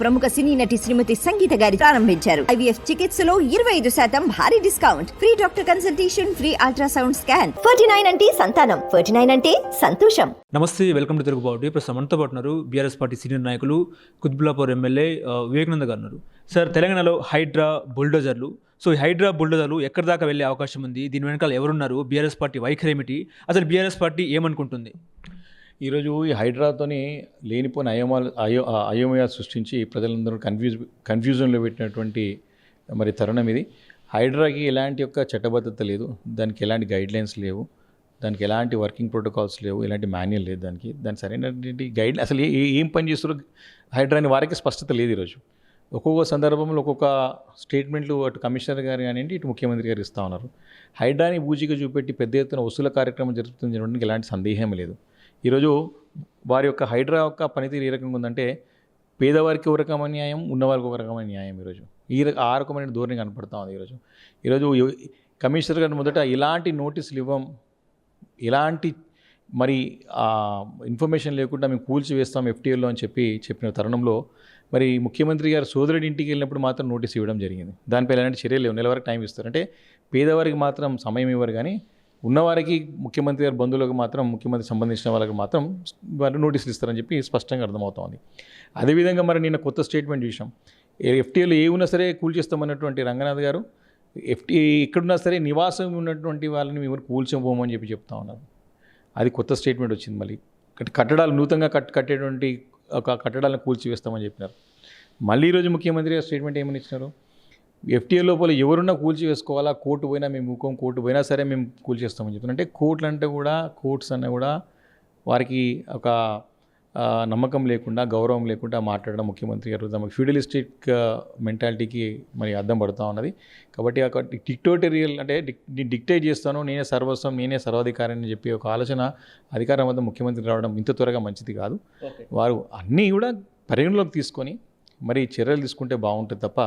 ప్రముఖ సినీ నటి శ్రీమతి సంగీత గారి ప్రారంభించారు. ఐవీఎఫ్ చికిత్సలో ఇరవై ఐదు శాతం భారీ discount. Free doctor consultation free ultrasound scan. Forty nine అంటే సంతానం. ఫోర్టీ నైన్ అంటే సంతోషం. నమస్తే వెల్కమ్ టు తెలుగు బాబు ప్రస్తుతం మనతో పాటు ఉన్నారు బీఆర్ఎస్ పార్టీ సీనియర్ నాయకులు కుత్బుల్లాపూర్ ఎమ్మెల్యే వివేకానంద గారు ఉన్నారు. సార్ తెలంగాణలో హైడ్రా బుల్డోజర్లు. సో ఈ హైడ్రా బుల్డోజర్లు ఎక్కడి దాకా వెళ్ళే అవకాశం ఉంది? దీని వెనకాల ఎవరున్నారు? బీఆర్ఎస్ పార్టీ వైఖరి ఏమిటి? అసలు బీఆర్ఎస్ పార్టీ ఏమనుకుంటుంది? ఈరోజు ఈ హైడ్రాతోని లేనిపోయిన అయోమాలు అయో అయోమయాలు సృష్టించి ప్రజలందరూ కన్ఫ్యూజ్ కన్ఫ్యూజన్లో పెట్టినటువంటి మరి తరుణం ఇది. హైడ్రాకి ఎలాంటి యొక్క చట్టబద్ధత లేదు. దానికి ఎలాంటి గైడ్లైన్స్ లేవు. దానికి ఎలాంటి వర్కింగ్ ప్రోటోకాల్స్ లేవు. ఎలాంటి మాన్యువల్ లేదు దానికి. దాని సరైనటువంటి గైడ్ అసలు ఏ ఏం పని చేస్తారో హైడ్రా అని వారికి స్పష్టత లేదు ఈరోజు. ఒక్కొక్క సందర్భంలో ఒక్కొక్క స్టేట్మెంట్లు అటు కమిషనర్ గారు కానివ్వండి ఇటు ముఖ్యమంత్రి గారు ఇస్తూ ఉన్నారు. హైడ్రాని బూజీగా చూపెట్టి పెద్ద ఎత్తున వసూల కార్యక్రమం జరుగుతుంది ఎలాంటి సందేహం లేదు. ఈరోజు వారి యొక్క హైడ్రా యొక్క పనితీరు ఏ రకంగా ఉందంటే పేదవారికి ఒక రకమైన న్యాయం ఉన్నవారికి ఒక రకమైన న్యాయం ఈరోజు. ఈ ఆ రకమైన ధోరణి కనపడతా ఉంది ఈరోజు. ఈరోజు కమిషనర్ గారు మొదట ఇలాంటి నోటీసులు ఇవ్వం ఇలాంటి మరి ఇన్ఫర్మేషన్ లేకుండా మేము కూల్చి వేస్తాం ఎఫ్టీఎల్లో అని చెప్పి చెప్పిన తరుణంలో మరి ముఖ్యమంత్రి గారు సోదరుడి ఇంటికి వెళ్ళినప్పుడు మాత్రం నోటీస్ ఇవ్వడం జరిగింది. దానిపై ఎలాంటి చర్యలు లేవు. నెల వరకు టైం ఇస్తారు. అంటే పేదవారికి మాత్రం సమయం ఇవ్వరు కానీ ఉన్నవారికి ముఖ్యమంత్రి గారి బంధువులకు మాత్రం ముఖ్యమంత్రి సంబంధించిన వాళ్ళకి మాత్రం వారు నోటీసులు ఇస్తారని చెప్పి స్పష్టంగా అర్థమవుతోంది. అదేవిధంగా మరి నిన్న కొత్త స్టేట్మెంట్ చూసాం ఎఫ్టీఏలో ఏ ఉన్నా సరే కూల్చేస్తామన్నటువంటి రంగనాథ్ గారు ఎఫ్టీ ఎక్కడున్నా సరే నివాసం ఉన్నటువంటి వాళ్ళని మేము కూల్చబోమని చెప్పి చెప్తా ఉన్నారు. అది కొత్త స్టేట్మెంట్ వచ్చింది మళ్ళీ. కట్టడాలు నూతనంగా కట్ కట్టేటువంటి ఒక కట్టడాలను కూల్చివేస్తామని చెప్పినారు. మళ్ళీ ఈరోజు ముఖ్యమంత్రి గారు స్టేట్మెంట్ ఏమని ఇచ్చినారు? ఎఫ్టీఏ లోపల ఎవరున్నా కూల్చి వేసుకోవాలా కోర్టు పోయినా మేము ఊకం కోర్టు పోయినా సరే మేము కూల్చేస్తామని చెప్తున్నారు. అంటే కోర్టులు అంటే కూడా కోర్ట్స్ అన్న కూడా వారికి ఒక నమ్మకం లేకుండా గౌరవం లేకుండా మాట్లాడడం ముఖ్యమంత్రి గారు తమ ఫ్యూడలిస్టిక్ మెంటాలిటీకి మరి అర్థం పడుతూ ఉన్నది. కాబట్టి ఒక డిక్టోటరియల్ అంటే డిక్ డిక్టేట్ చేస్తాను నేనే సర్వస్వం నేనే సర్వాధికారి అని చెప్పి ఒక ఆలోచన అధికారం వద్ద ముఖ్యమంత్రి రావడం ఇంత త్వరగా మంచిది కాదు. వారు అన్నీ కూడా పరిగణలోకి తీసుకొని మరి చర్యలు తీసుకుంటే బాగుంటుంది తప్ప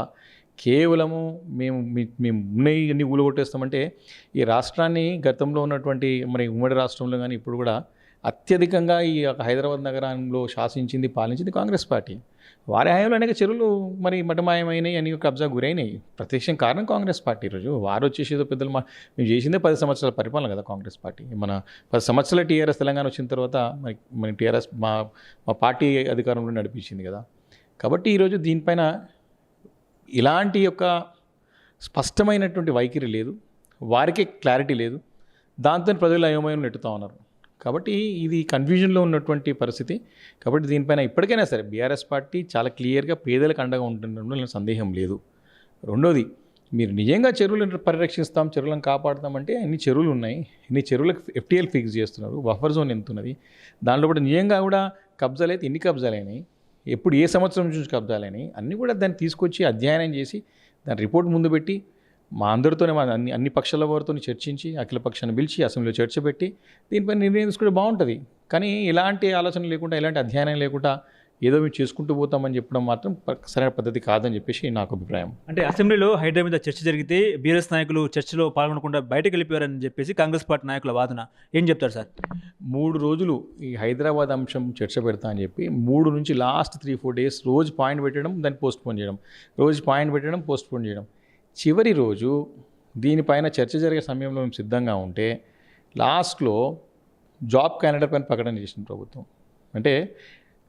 కేవలము మేము మీ- మేము ఉన్నాయి అన్ని ఊలగొట్టేస్తామంటే ఈ రాష్ట్రాన్ని గతంలో ఉన్నటువంటి మరి ఉమ్మడి రాష్ట్రంలో కానీ ఇప్పుడు కూడా అత్యధికంగా ఈ హైదరాబాద్ నగరంలో శాసించింది పాలించింది కాంగ్రెస్ పార్టీ. వారి హయాంలో అనేక చెరువులు మరి మటమాయమైనాయి అని కబ్జా గురైనాయి. ప్రత్యక్షం కారణం కాంగ్రెస్ పార్టీ ఈరోజు వారు వచ్చేసి ఏదో పెద్దలు మా మేము చేసిందే పది సంవత్సరాల పరిపాలన కదా కాంగ్రెస్ పార్టీ. మన పది సంవత్సరాల టీఆర్ఎస్ తెలంగాణ వచ్చిన తర్వాత మరి మన టీఆర్ఎస్ మా మా పార్టీ అధికారంలో నడిపించింది కదా. కాబట్టి ఈరోజు దీనిపైన ఇలాంటి యొక్క స్పష్టమైనటువంటి వైఖరి లేదు. వారికే క్లారిటీ లేదు. దాంతో ప్రజలు అయోమయం నెట్టుతూ ఉన్నారు. కాబట్టి ఇది కన్ఫ్యూజన్లో ఉన్నటువంటి పరిస్థితి. కాబట్టి దీనిపైన ఇప్పటికైనా సరే బీఆర్ఎస్ పార్టీ చాలా క్లియర్గా పేదలకు అండగా ఉంటుండడంలో సందేహం లేదు. రెండోది మీరు నిజంగా చెరువులను పరిరక్షిస్తాం చెరువులను కాపాడుతామంటే అన్ని చెరువులు ఉన్నాయి? ఇన్ని చెరువులకు ఎఫ్టీఎల్ ఫిక్స్ చేస్తున్నారు? బఫర్ జోన్ ఎంత ఉన్నది దాంట్లో కూడా నిజంగా కూడా కబ్జాలు అయితే ఎన్ని కబ్జాలు అయినాయి? ఎప్పుడు ఏ సంవత్సరం నుంచి కబ్జాలని అన్నీ కూడా దాన్ని తీసుకొచ్చి అధ్యయనం చేసి దాని రిపోర్ట్ ముందు పెట్టి మా అందరితోనే మా అన్ని అన్ని పక్షాల వారితో చర్చించి అఖిల పక్షాన్ని పిలిచి అసెంబ్లీలో చర్చ పెట్టి దీనిపై నిర్ణయం తీసుకుంటే బాగుంటుంది. కానీ ఇలాంటి ఆలోచన లేకుండా ఇలాంటి అధ్యయనం లేకుండా ఏదో మేము చేసుకుంటూ పోతామని చెప్పడం మాత్రం సరైన పద్ధతి కాదని చెప్పేసి నాకు అభిప్రాయం. అంటే అసెంబ్లీలో హైడ్రా మీద చర్చ జరిగితే బీఆర్ఎస్ నాయకులు చర్చలో పాల్గొనకుండా బయటకు వెళ్ళిపోయారని చెప్పేసి కాంగ్రెస్ పార్టీ నాయకుల వాదన. ఏం చెప్తారు సార్? మూడు రోజులు ఈ హైదరాబాద్ అంశం చర్చ పెడతా అని చెప్పి మూడు నుంచి లాస్ట్ త్రీ ఫోర్ డేస్ రోజు పాయింట్ పెట్టడం దాన్ని పోస్ట్ పోన్ చేయడం. రోజు పాయింట్ పెట్టడం పోస్ట్ పోన్ చేయడం. చివరి రోజు దీనిపైన చర్చ జరిగే సమయంలో మేము సిద్ధంగా ఉంటే లాస్ట్లో జాబ్ క్యాలెండర్ పైన ప్రకటన చేసిన ప్రభుత్వం. అంటే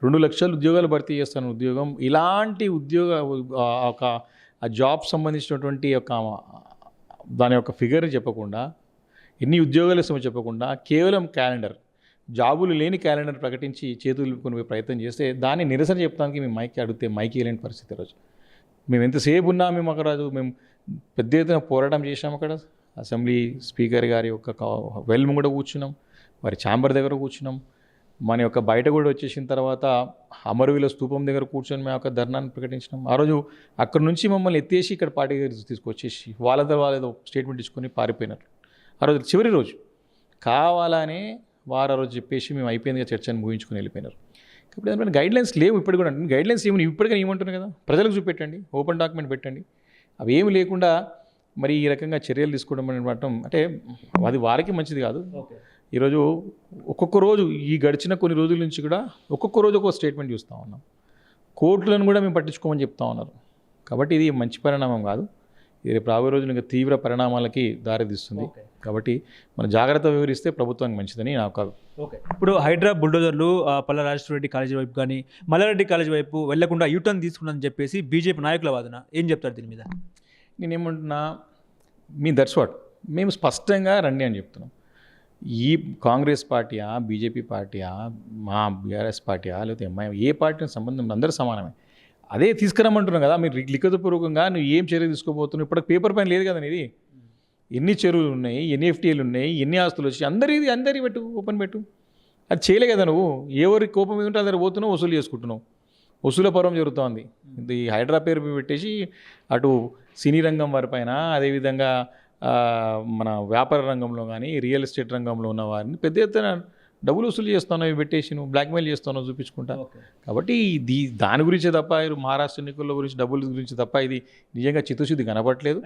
రెండు లక్షల ఉద్యోగాలు భర్తీ చేస్తాను ఉద్యోగం. ఇలాంటి ఉద్యోగ ఒక ఆ జాబ్ సంబంధించినటువంటి ఒక దాని యొక్క ఫిగర్ చెప్పకుండా ఎన్ని ఉద్యోగాలు ఇస్తామో చెప్పకుండా కేవలం క్యాలెండర్ జాబులు లేని క్యాలెండర్ ప్రకటించి చేతులు ప్రయత్నం చేస్తే దాన్ని నిరసన చెప్పడానికి మేము మైకి అడిగితే మైకి లేని పరిస్థితి రోజు మేము ఎంతసేపు ఉన్నా మేము అక్కడ రోజు మేము పెద్ద ఎత్తున పోరాటం చేసాం అక్కడ. అసెంబ్లీ స్పీకర్ గారి యొక్క కా- వెల్ ముంగడ కూర్చున్నాం వారి ఛాంబర్ దగ్గర కూర్చున్నాం. మన యొక్క బయట కూడా వచ్చేసిన తర్వాత అమరవీల స్తూపం దగ్గర కూర్చొని మేము ఒక ధర్నాన్ని ప్రకటించినాం. ఆ రోజు అక్కడ నుంచి మమ్మల్ని ఎత్తేసి ఇక్కడ పార్టీ దగ్గర తీసుకొచ్చేసి వాళ్ళతో వాళ్ళేదో స్టేట్మెంట్ ఇచ్చుకొని పారిపోయినారు. ఆ రోజు చివరి రోజు. కావాలనే వారు ఆ రోజు చెప్పేసి మేము అయిపోయిందిగా చర్చని ముగించుకొని వెళ్ళిపోయినారు. ఇప్పుడు దానిపైన గైడ్లైన్స్ లేవు ఇప్పుడు కూడా. గైడ్లైన్స్ ఏమి ఇప్పటికైనా ఏమంటున్నారు కదా? ప్రజలకు చూపెట్టండి ఓపెన్ డాక్యుమెంట్ పెట్టండి. అవి ఏమి లేకుండా మరి ఈ రకంగా చర్యలు తీసుకోవడం అనేది అంటే అది వారికి మంచిది కాదు. ఈరోజు ఒక్కొక్క రోజు ఈ గడిచిన కొన్ని రోజుల నుంచి కూడా ఒక్కొక్క రోజు ఒక్కొక్క స్టేట్మెంట్ చూస్తూ ఉన్నాం. కోర్టులను కూడా మేము పట్టించుకోమని చెప్తా ఉన్నారు. కాబట్టి ఇది మంచి పరిణామం కాదు. ఇది రేపు రాబోయే రోజులు ఇంకా తీవ్ర పరిణామాలకి దారితీస్తుంది. కాబట్టి మన జాగ్రత్త వివరిస్తే ప్రభుత్వానికి మంచిదని నా ఒక ఓకే. ఇప్పుడు హైడ్రా బుల్డోజర్లు ఆ, పల్ల రెడ్డి కాలేజీ వైపు కానీ మల్లారెడ్డి కాలేజీ వైపు వెళ్ళకుండా యూటర్న్ తీసుకున్నారని చెప్పేసి బీజేపీ నాయకుల వాదన ఏం చెప్తారు దీని మీద? నేనేమంటున్నా మీ దట్స్ వాట్ మేము స్పష్టంగా రండి అని చెప్తున్నాం. ఈ కాంగ్రెస్ పార్టీయా బీజేపీ పార్టీయా మా బీఆర్ఎస్ పార్టీయా లేకపోతే ఎంఐఎం ఏ పార్టీ సంబంధం అందరూ సమానమే. అదే తీసుకురమ్మంటున్నాం కదా మీరు లిఖితపూర్వకంగా నువ్వు ఏం చర్య తీసుకోబోతున్నావు? ఇప్పుడు పేపర్ పైన లేదు కదా ఇది ఎన్ని చెరువులు ఉన్నాయి ఎన్ని ఎఫ్టీఏలు ఉన్నాయి ఎన్ని ఆస్తులు వచ్చి అందరిది అందరి పెట్టు ఓపెన్ పెట్టు. అది చేయలే కదా నువ్వు. ఎవరి కోపం మీద ఉంటే అందరు పోతున్నావు వసూలు చేసుకుంటున్నావు. వసూల పర్వం జరుగుతోంది. ఇది ఈ హైడ్రా పేరు పెట్టేసి అటు సినీ రంగం వారిపైన అదేవిధంగా మన వ్యాపార రంగంలో కానీ రియల్ ఎస్టేట్ రంగంలో ఉన్న వారిని పెద్ద ఎత్తున డబ్బులు వసూలు చేస్తున్నావు ఇవి పెట్టేసి నువ్వు బ్లాక్మెయిల్ చేస్తున్నావు చూపించుకుంటా. కాబట్టి దీ దాని గురించే తప్ప మహారాష్ట్ర ఎన్నికల గురించి డబ్బుల గురించి తప్ప ఇది నిజంగా చిత్తశుద్ధి కనపట్లేదు